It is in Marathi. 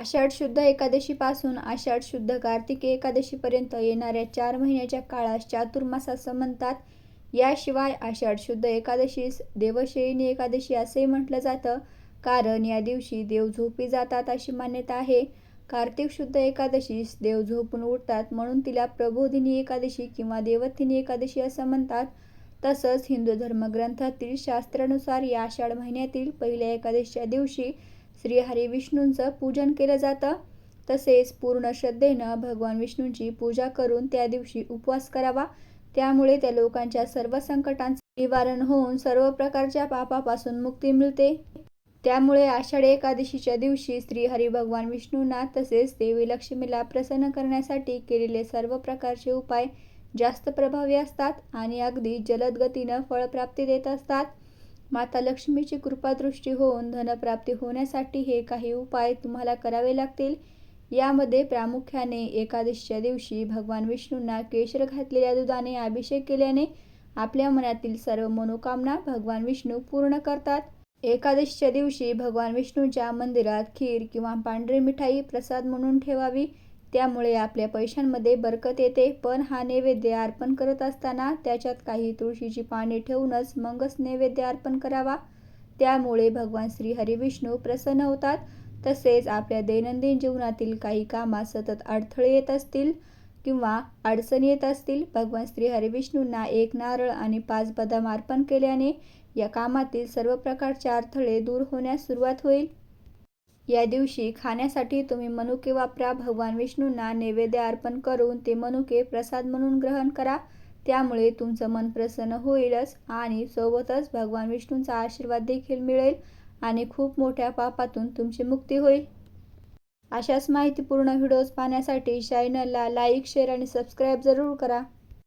आषाढ शुद्ध एकादशीपासून आषाढ शुद्ध कार्तिकी एकादशीपर्यंत येणाऱ्या चार महिन्याच्या काळास चातुर्मास असं म्हणतात. याशिवाय आषाढ शुद्ध एकादशीस देवशयनी एकादशी असंही म्हटलं जातं. कारण या दिवशी देव झोपी जातात अशी मान्यता आहे. कार्तिक शुद्ध एकादशीस देव झोपून उठतात म्हणून तिला प्रबोधिनी एकादशी किंवा देवथिनी एकादशी असं म्हणतात. तसंच हिंदू धर्मग्रंथातील शास्त्रानुसार या आषाढ महिन्यातील पहिल्या एकादशीच्या दिवशी श्रीहरी विष्णूंचं पूजन केलं जातं. तसेच पूर्ण श्रद्धेनं भगवान विष्णूंची पूजा करून त्या दिवशी उपवास करावा. त्यामुळे त्या लोकांच्या सर्व संकटांचे निवारण होऊन सर्व प्रकारच्या पापापासून मुक्ती मिळते. त्यामुळे आषाढी एकादशीच्या दिवशी श्रीहरी भगवान विष्णूंना तसेच देवी लक्ष्मीला प्रसन्न करण्यासाठी केलेले सर्व प्रकारचे उपाय जास्त प्रभावी असतात आणि अगदी जलद गतीनं फळप्राप्ती देत असतात. माता लक्ष्मीची कृपादृष्टी होऊन धनप्राप्ती होण्यासाठी हे काही उपाय तुम्हाला करावे लागतील? यामध्ये प्रामुख्याने एकादशीच्या दिवशी भगवान विष्णूंना केशर घातलेल्या दुधाने अभिषेक केल्याने आपल्या मनातील सर्व मनोकामना भगवान विष्णू पूर्ण करतात. एकादशीच्या दिवशी भगवान विष्णूंच्या मंदिरात खीर किंवा पांढरी मिठाई प्रसाद म्हणून ठेवावी. त्यामुळे आपल्या पैशांमध्ये बरकत येते. पण हा नैवेद्य अर्पण करत असताना त्याच्यात काही तुळशीची पाने ठेवूनच मगच नैवेद्य अर्पण करावा. त्यामुळे भगवान श्री हरिविष्णू प्रसन्न होतात. तसेच आपल्या दैनंदिन जीवनातील काही कामात सतत अडथळे येत असतील किंवा अडचणी येत असतील भगवान श्री हरिविष्णूंना एक नारळ आणि पाच बदाम अर्पण केल्याने या कामातील सर्व प्रकारचे अडथळे दूर होण्यास सुरुवात होईल. या दिवशी खाण्यासाठी तुम्ही मनुके वापरा भगवान विष्णूंना नैवेद्य अर्पण करून ते मनुके प्रसाद म्हणून ग्रहण करा. त्यामुळे तुमचं मन प्रसन्न होईलच आणि सोबतच भगवान विष्णूंचा आशीर्वाद देखील मिळेल आणि खूप मोठ्या पापातून तुमची मुक्ती होईल. अशाच माहितीपूर्ण व्हिडिओज पाहण्यासाठी चॅनलला लाईक शेअर आणि सबस्क्राईब जरूर करा.